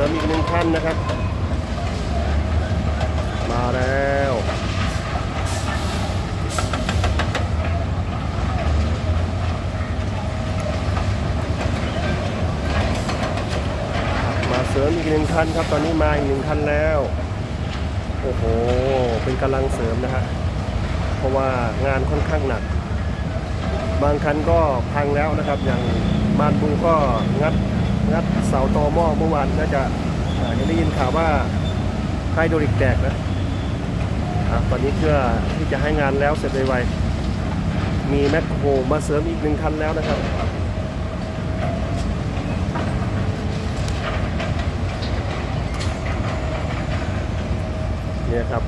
ริมอีกหนึ่งท่านนะครับ มาแล้วมาเสริมอีกหนึ่งคันครับ ตอนนี้มาอีกหนึ่งคันแล้ว โอ้โห เป็นกำลังเสริมนะฮะ เพราะว่างานค่อนข้างหนัก บางคันก็พังแล้วนะครับ อย่างมานบูก็งัด งัดเสาตอหม้อเมื่อวานน่าจะยังได้ยินข่าวว่าไฮโดริกแตกนะอะตอนนี้เพื่อที่จะให้งานแล้วเสร็จไวๆมีแมคโครมาเสริมอีกหนึ่งคันแล้วนะครับเนี่ยครับ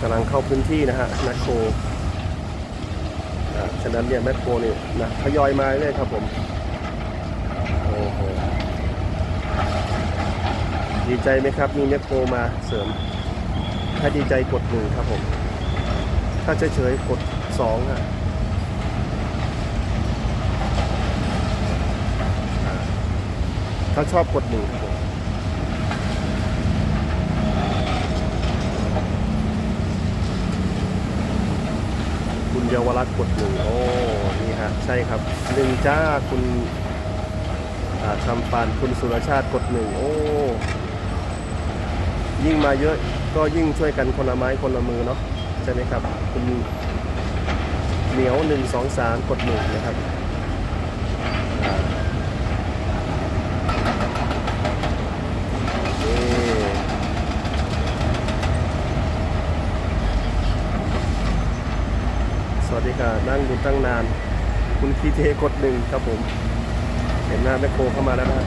กำลังเข้าพื้นที่นะฮะแมคโครอ่าฉะนั้นเนี่ยแมคโครนี่นะทยอยมาเลยครับผม โอ้โหดีใจไหมครับ มีแมคโครมาเสริม ถ้าดีใจกดหนึ่งครับผม ถ้าเฉยๆกดสองอะถ้าชอบกดหนึ่งครับผมคุณเยาวรักษ์กดหนึ่งโอ้ นี่ฮะ ใช่ครับหนึ่งจ้าคุณ อ่าชำปานคุณสุรชาติกดหนึ่งโอ้ ยิ่งมาเยอะก็ยิ่งช่วยกันคนละไม้คนละมือเนาะใช่ไหมครับ คุณเหนียวหนึ่งสองสามกดหนึ่งนะครับสวัสดีค่ะ นั่งดูตั้งนาน คุณคีเทกดหนึ่งครับผม เห็นหน้าแมคโครเข้ามาแล้วนะ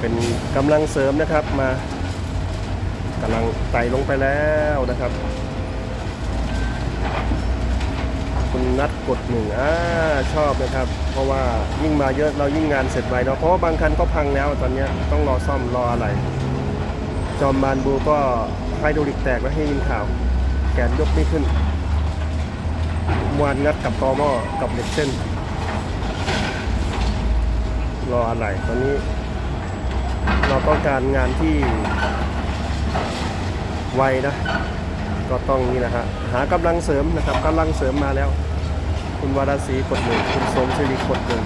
เป็นกำลังเสริมนะครับมากำลังไต่ลงไปแล้วนะครับ คุณนัดกดหนึ่งอ่าชอบนะครับ เพราะว่ายิ่งมาเยอะเรายิ่งงานเสร็จไวเนาะเพราะว่าบางคันก็พังแล้วตอนนี้ต้องรอซ่อมรออะไร จอมบานบูก็ไฮโดรลิกแตกแล้วให้ยินข่าว แขนยกไม่ขึ้นมวนงัดกับตอหม้อกับเหล็กเส้น รออะไรตอนนี้ เราต้องการงานที่ไวนะ ก็ต้องนี่นะฮะหากำลังเสริมนะครับกำลังเสริมมาแล้ว คุณวาราศีกดหนึ่งคุณสมศิริกดหนึ่ง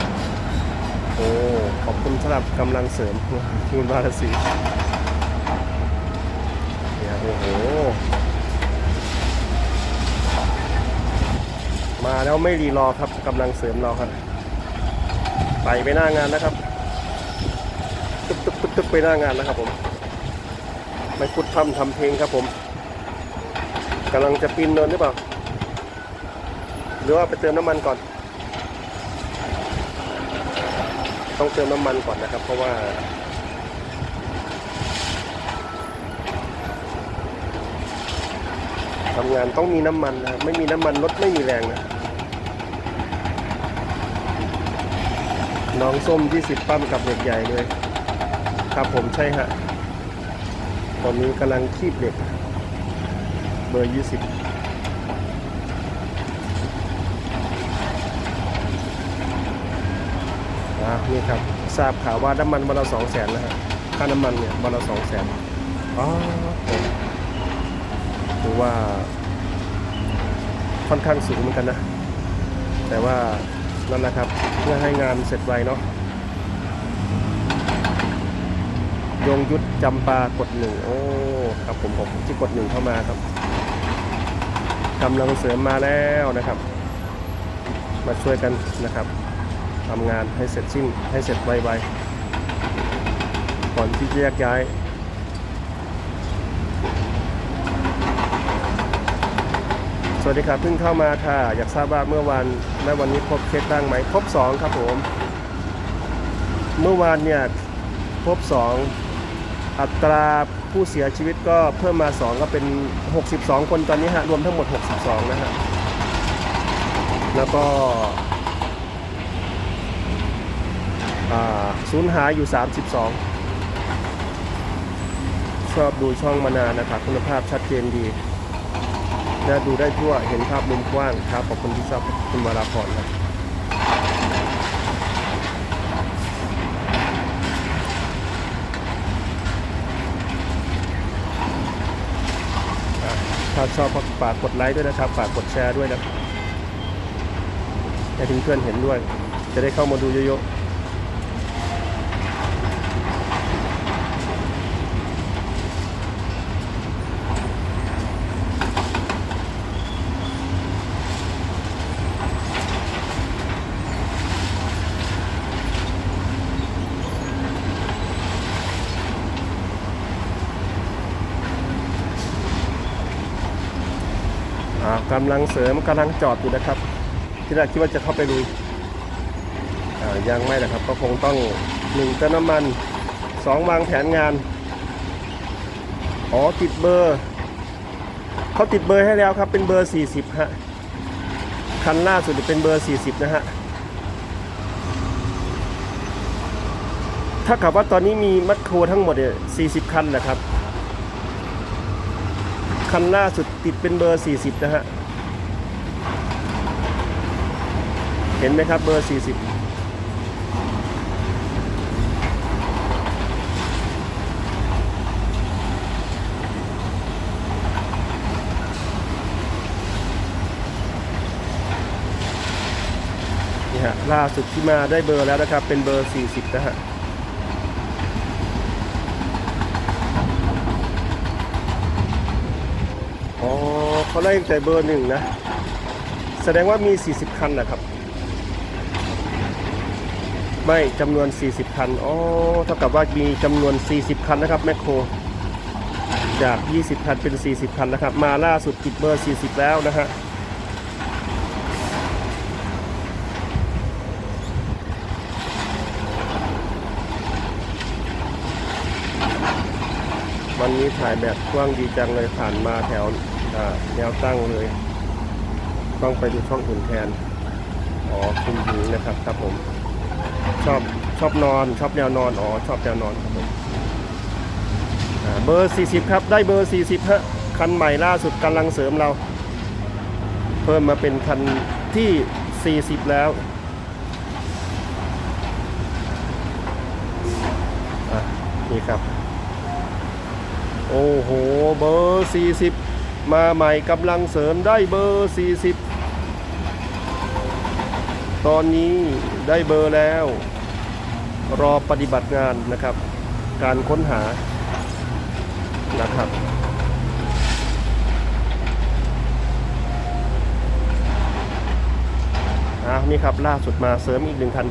โอ้ขอบคุณสำหรับกำลังเสริมคุณวาราศีเนี่ยโอ้โหมาแล้วไม่รีรอครับกำลังเสริมเราครับ ไปไปหน้างานนะครับตึกตึกตึกตึกไปหน้างานนะครับผมไม่พุดทำทำเพลงครับผมกำลังจะปีนเนินหรือเปล่า หรือว่าไปเติมน้ำมันก่อน ต้องเติมน้ำมันก่อนนะครับ เพราะว่า ทำงานต้องมีน้ำมันนะไม่มีน้ำมันรถไม่มีแรงนะ น้องส้ม 20 ปั้มกับเด็กใหญ่เลย ครับผมใช่ฮะ ตอนนี้กำลังคีบเด็ก เบอร์ 20อ่านี่ครับทราบข่าวว่าน้ำมันวันละสองแสนนะฮะค่าน้ำมันเนี่ยวันละสองแสนอ๋อผมถือว่าค่อนข้างสูงเหมือนกันนะ แต่ว่า นั่นะครับ เพื่อให้งานเสร็จไวเนาะยงยุทธจำปากดหนึ่งโอ้ครับผมผมที่กดหนึ่งเข้ามาครับกำลังเสริมมาแล้วนะครับ มาช่วยกันนะครับทำงานให้เสร็จสิ้นให้เสร็จไวๆก่อนที่จะแยกย้าย สวัสดีครับเพิ่งเข้ามาค่ะ อยากทราบว่าเมื่อวานและวันนี้พบเคสบ้งไหมพบ 2 ครับผม เมื่อวานเนี่ยพบ 2 อัตราผู้เสียชีวิตก็เพิ่มมา 2 ก็เป็น 62 คนตอนนี้ฮะรวมทั้งหมด 62 นะฮะแล้วก็สูญหายอยู่ 32 ชอบดูช่องมานานนะครับคุณภาพชัดเจนดี จะดูได้ทั่วเห็นภาพมุมกว้างครับขอบคุณที่ชอบคุณมาราพรครับถ้าชอบฝากกดไลค์ด้วยนะครับฝากกดแชร์ด้วยนะให้เพื่อนเห็นด้วย จะได้เข้ามาดูเยอะๆ กำลังเสริมกำลังจอดอยู่นะครับ ที่แรกคิดว่าจะเข้าไปดูอ่ายังไม่นะครับ ก็คงต้องหนึ่งเติมน้ำมันสองวางแผนงานอ๋อติดเบอร์เขาติดเบอร์ให้แล้วครับ เป็นเบอร์ 40 ฮะ คันล่าสุดเป็นเบอร์ 40 นะฮะ ถ้ากับว่าตอนนี้มีมัดโครทั้งหมดเนี่ย40 คันนะครับ คันล่าสุดติดเป็นเบอร์ 40 นะฮะ เห็นไหมครับเบอร์ 40นี่ฮะล่าสุดที่มาได้เบอร์แล้วนะครับ เป็นเบอร์ 40 นะฮะอ๋อเขาไล่ตั้งแต่เบอร์หนึ่งนะ แสดงว่ามี 40 คันนะครับ ไม่จำนวน 40 คัน อ๋อ เท่ากับว่ามีจำนวน 40 คันนะครับแมคโคร จาก 20 คันเป็น 40 คันนะครับ มาล่าสุดติดเบอร์ 40 แล้วนะฮะ วันนี้ถ่ายแบบกว้างดีจังเลยผ่านมาแถวแนวตั้งเลย ต้องไปดูช่องอื่นแทน อ๋อคุณหญิงนะครับครับผม ชอบนอนชอบแนวนอน อ๋อ ชอบแนวนอนครับผมเบอร์ 40 ครับ ได้เบอร์ 40ฮะคันใหม่ล่าสุดกำลังเสริมเรา เพิ่มมาเป็นคันที่ 40 แล้วนี่ครับ โอ้โห เบอร์ 40 มาใหม่กำลังเสริมได้เบอร์ 40 ตอนนี้ได้เบอร์แล้ว รอปฏิบัติงานนะครับ การค้นหานะครับ อ่านี่ครับล่าสุดมาเสริมอีกหนึ่งคัน